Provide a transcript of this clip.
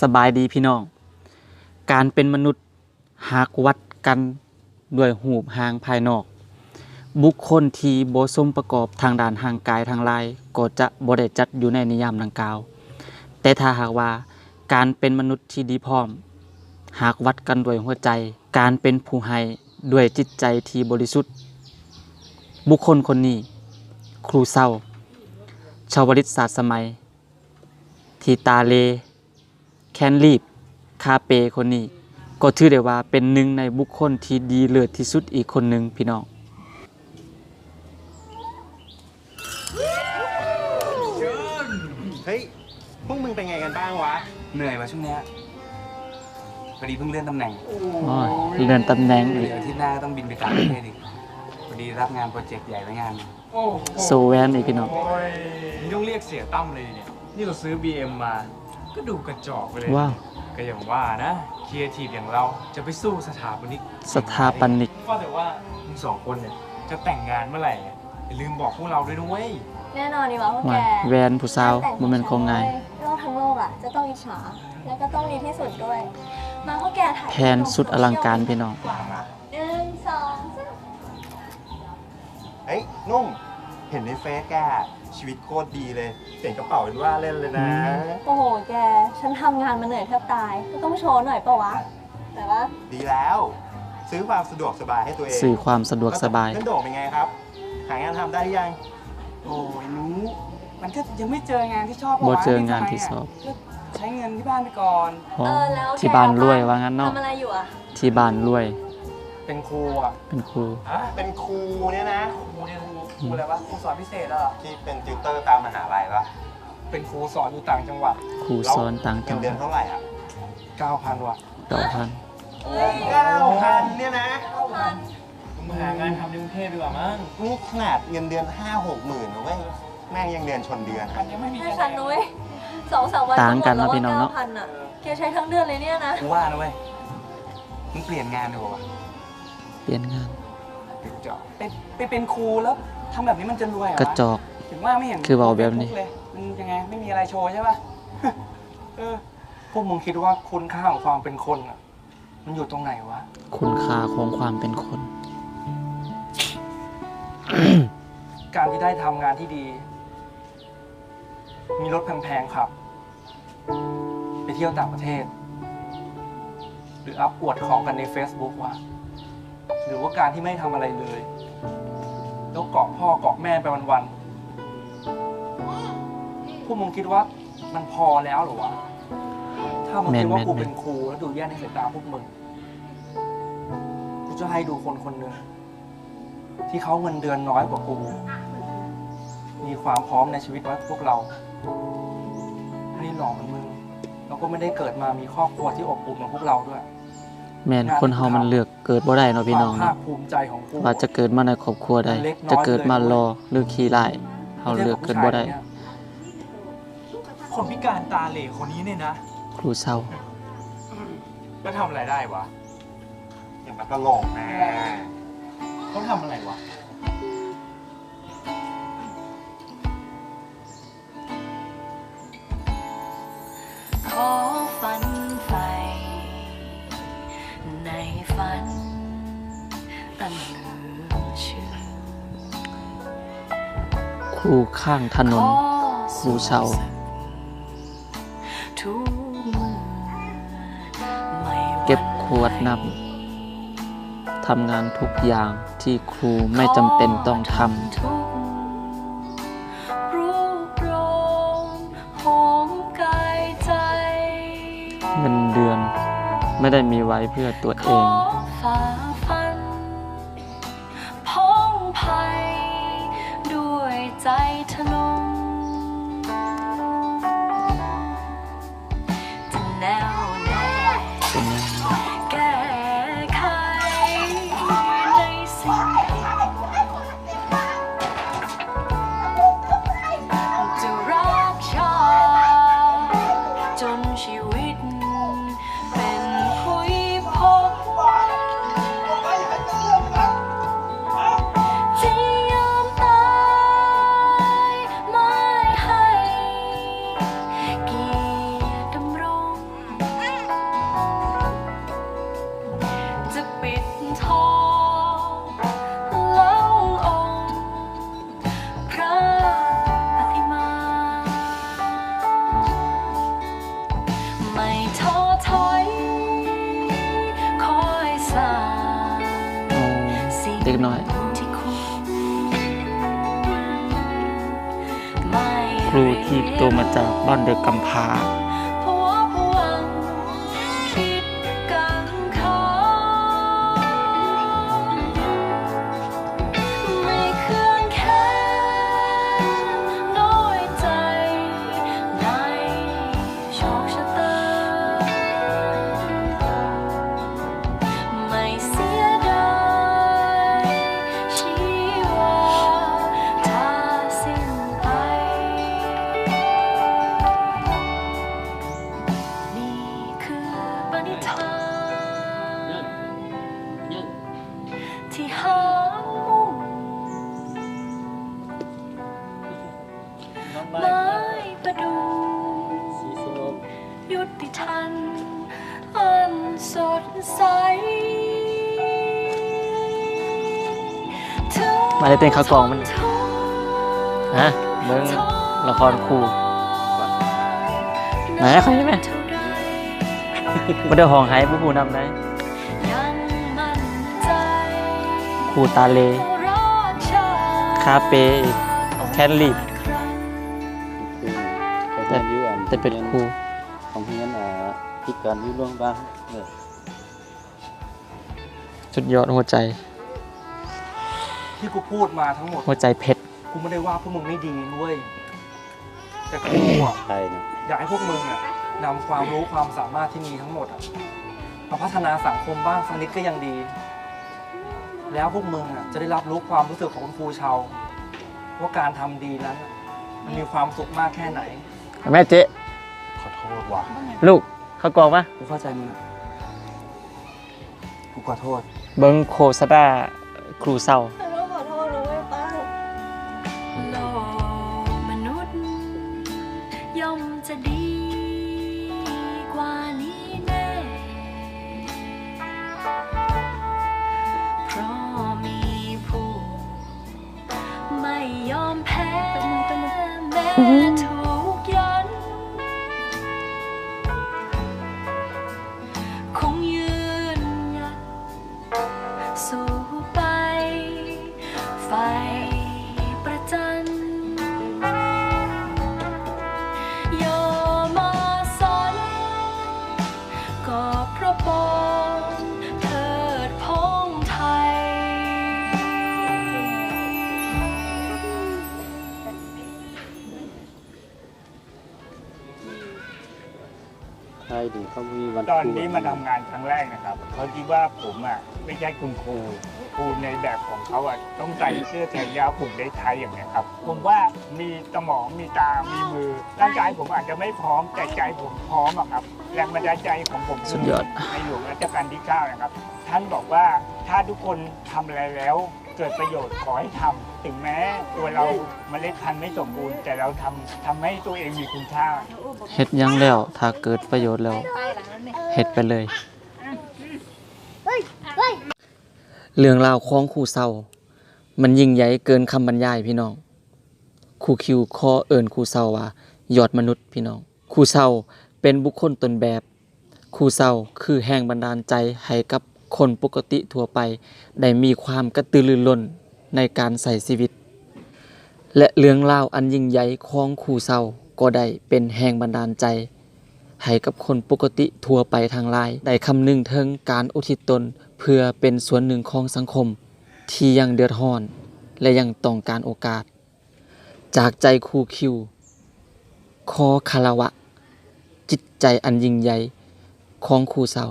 สบายดีพี่น้อง การเป็นมนุษย์หากวัดกันด้วยหูปหางภายนอก บุคคลที่บ่สมประกอบทางด้านห่างกายทางลายก็จะบ่ได้จัดอยู่ในนิยามดังกล่าว แต่ถ้าหากว่าการเป็นมนุษย์ที่ดีพร้อม หากวัดกันด้วยหัวใจ การเป็นผู้ให้ด้วยจิตใจที่บริสุทธิ์ บุคคลคนนี้ ครูเศร้า ชาวลิตศาสตร์สมัย ทีตาเล แคนรีบคาเปคนนี้ ก็ถือได้ว่าเป็นหนึ่งในบุคคลที่ดีเลิศที่สุดอีกคนหนึ่งพี่น้องเฮ้ยพวกมึงเป็นไงกันบ้างวะ เหนื่อยมาช่วงเนี้ยพอดีเพิ่งเลื่อนตำแหน่งอ๋อเลื่อนตำแหน่งอีกเดี๋ยวอาทิตย์หน้าก็ต้องบินไปต่างประเทศอีกพอดีรับงานโปรเจกต์ใหญ่ไว้งานหนึ่งโซแวนอีกพี่น้อง นี่ต้องเรียกเสียตั้มเลยเนี่ย นี่เราซื้อ BM มา ก็ดูกระจอกไปเลยว้าวก็อย่างว่านะครีเอทีฟอย่างเราจะไปสู้สถาปนิกสถาปนิกว่าแต่ว่ามึงสองคนเนี่ยจะแต่งงานเมื่อไหร่อะอย่าลืมบอกพวกเราด้วยนะเว้ยแน่นอนดีว่าพวกว่าแกแวนผู้สาวบ่แม่นของง่ายโลกทั้งโลกอะจะต้องอิจฉาแล้วก็ต้องดีที่สุดด้วย มาพวกแกถ่ายแทนสุดอลังการพี่น้อง หนึ่งสองสามเฮ้ยนุ่มเห็นในเฟซแก ชีวิตโคตรดีเลย เสียงกระเป๋าเป็นว่าเล่นเลยนะ โอ้โห แก ฉันทำงานมาเหนื่อยแทบตายก็ต้องโชว์หน่อยปะวะ แต่ว่าดีแล้ว ซื้อความสะดวกสบายให้ตัวเองสื่อความสะดวกสบายนั่นโด่งเป็นไงครับ หางานทำได้หรือยัง โอ้ยหนู้มันก็ยังไม่เจองานที่ชอบบ่เจองานที่ชอบ ก็ใช้เงินที่บ้านไปก่อน อ๋อเออแล้วแกที่บ้านรวยว่างั้นเนาะทำอะไรอยู่อะที่บ้านรวย เป็นครูอะเป็นครูฮะเป็นครูเนี่ยนะครูเนี่ยครูครูอะไรวะครูสอนพิเศษเหรอที่เป็นติวเตอร์ตามมหาลัยปะเป็นครูสอนอยู่ต่างจังหวัดครูสอนต่างจัเงิงนหเดือวันดเท่าไหร่อะ9,000ว่ะเก้าพันเก้าพันเนี่ยนะมึงหางานทำในกรุงเทพดีกว่ามั้งนี่ขนาดเงินเดือนห้าหกหมื่นนะเว้ยแม่งยังเดือนชนเดือนมันยังไม่มีให้คะแนฉันนนุ้ยสองสามวันต่างกันหมนะดพี่น้องเนาะก้พัอะแกใช้ทั้งเดือนเลยเนี่ยนะกูว่านะเว้ยมึงเปลี่ยนงานดีกว่าเปลี่ยนงานกระจอกไปไปเป็นครูแล้วทำแบบนี้มันจะรวยเหรอกระจอก ถึงว่าไม่เห็นคือบอกแบบนี้ทุกเลยมันยังไงไม่มีอะไรโชว์ใช่ป่ะ เออพวกมึงคิดว่าคุณค่าของความเป็นคนอะมันอยู่ตรงไหนวะ คุณค่าของความเป็นคน การที่ได้ทำงานที่ดี มีรถแพงๆขับ ไปเที่ยวต่างประเทศ หรืออัพอวดของกันใน Facebook วะ หรือว่าการที่ไม่ทำอะไรเลย แล้วเกาะพ่อเกาะแม่ไปวันๆ พวกมึงคิดว่ามันพอแล้วเหรอวะ ถ้ามึงคิดว่าแม่นๆกูเป็นครูแล้วดูแย่ในสายตาพวกมึง กูจะให้ดูคนคนหนึ่งที่เขาเงินเดือนน้อยกว่ากู มีความพร้อมในชีวิตว่าพวกเราไม่ได้หลอกเหมือนมึง แล้วก็ไม่ได้เกิดมามีครอบครัวที่อบอุ่นเหมือนพวกเราด้วย แม่นคนเฮามันเลือก เกิดบ่ได้เนาะพี่น้องความภาเนาะคภูมิใจของกูว่าจะเกิดมาในครอบครัวใดเล็กน้อยจะเกิดมาเลยรอหรือขี้ร้ายเฮาเลือกเกิดบ่ได้ คนพิการตาเหล่คนนี้เนี่ยนะครูเศร้าก็ทำอะไรได้วะ อย่ามาตลกนะเขาทำอะไรวะ รูข้างถนนครูเชาทุกมือไม่หวั่นเก็บขวดน้ไหทำงานทุกอย่างที่ครูไม่จำเป็นต้องทำเงินเดือนไม่ได้มีไว้เพื่อตัวเอง เด็กน้อยที่คุณไม่ครูที่โตมาจากบ้านเด็กกำพร้า ทัน อันสดใส มาได้เต้นข้าวกล่องมันฮะเบิ่งละครครูไหนขอได้ไหมบ่ได้ห้องไห้บ่ฮู้นำได้ยังมั่นใจครูตาเลรักชาติคาเปอีกแคนลีดคือเขาจะยื้ออันแต่เป็นครู พิการยื้อล่วงบ้างเออสุดยอดหัวใจ ที่กูพูดมาทั้งหมด หัวใจเพชร กูไม่ได้ว่าพวกมึงไม่ดีเว้ย แต่กูอะใช่นะอยากให้พวกมึงอะนำความรู้ความสามารถที่มีทั้งหมดอะมาพัฒนาสังคมบ้างสักนิดก็ยังดี แล้วพวกมึงอะจะได้รับรู้ความรู้สึกของคุณครูชาวว่าการทำดีนั้นอะมันมีความสุขมากแค่ไหน แม่เจ๊ขอโทษว่ะ ลูก ข้าวกล่องปะกูเข้าใจมึงอะกูขอโทษ เบิ่งโคสดาครูเศร้าฉันต้องขอโทษนะเว้ยป้าโลกมนุษย์ย่อมจะดี เขามีวันตอนครูนี้มาทำงานครั้งแรกนะครับเขาคิดว่าผมอะไม่ใช่คุณครูครูในแบบของเขาอะต้องใส่เสื้อแขนยาวผูกได้ไทยอย่างเนี้ยครับ ผมว่ามีสมองมีตา มีมือร่างกายผมอาจจะไม่พร้อมแต่ใจผมพร้อมอะครับแรงบันดาลใจของผมสุดยอด ในหลวงรัชกาลที่9นะครับ ท่านบอกว่าถ้าทุกคนทำอะไรแล้ว เกิดประโยชน์ขอให้ทำถึงแม้ตัวเราเมล็ดพันธุ์ไม่สมบูรณ์ แต่เราทำทำให้ตัวเองมีคุณค่า เฮ็ดหยังแล้ว ถ้าเกิดประโยชน์แล้วเฮ็ดไปเลย เรื่องราวของครูเศร้า มันยิ่งใหญ่เกินคำบรรยายพี่น้องครูคิวขอเอิ้นครูเศร้าว่ายอดมนุษย์พี่น้องครูเศร้าเป็นบุคคลตนแบบครูเศร้าคือแห่งบันดาลใจให้กับ คนปกติทั่วไป ได้มีความกระตือรือร้นในการใส่ชีวิต และเรื่องราวอันยิ่งใหญ่ของครูเศร้าก็ได้เป็นแห่งบันดาลใจ ให้กับคนปกติทั่วไปทางลาย ได้คำนึงถึงการอุทิศตนเพื่อเป็นส่วนหนึ่งของสังคม ที่ยังเดือดร้อน และยังต้องการโอกาส จากใจครูคิวขอคารวะ จิตใจอันยิ่งใหญ่ของครูเศร้า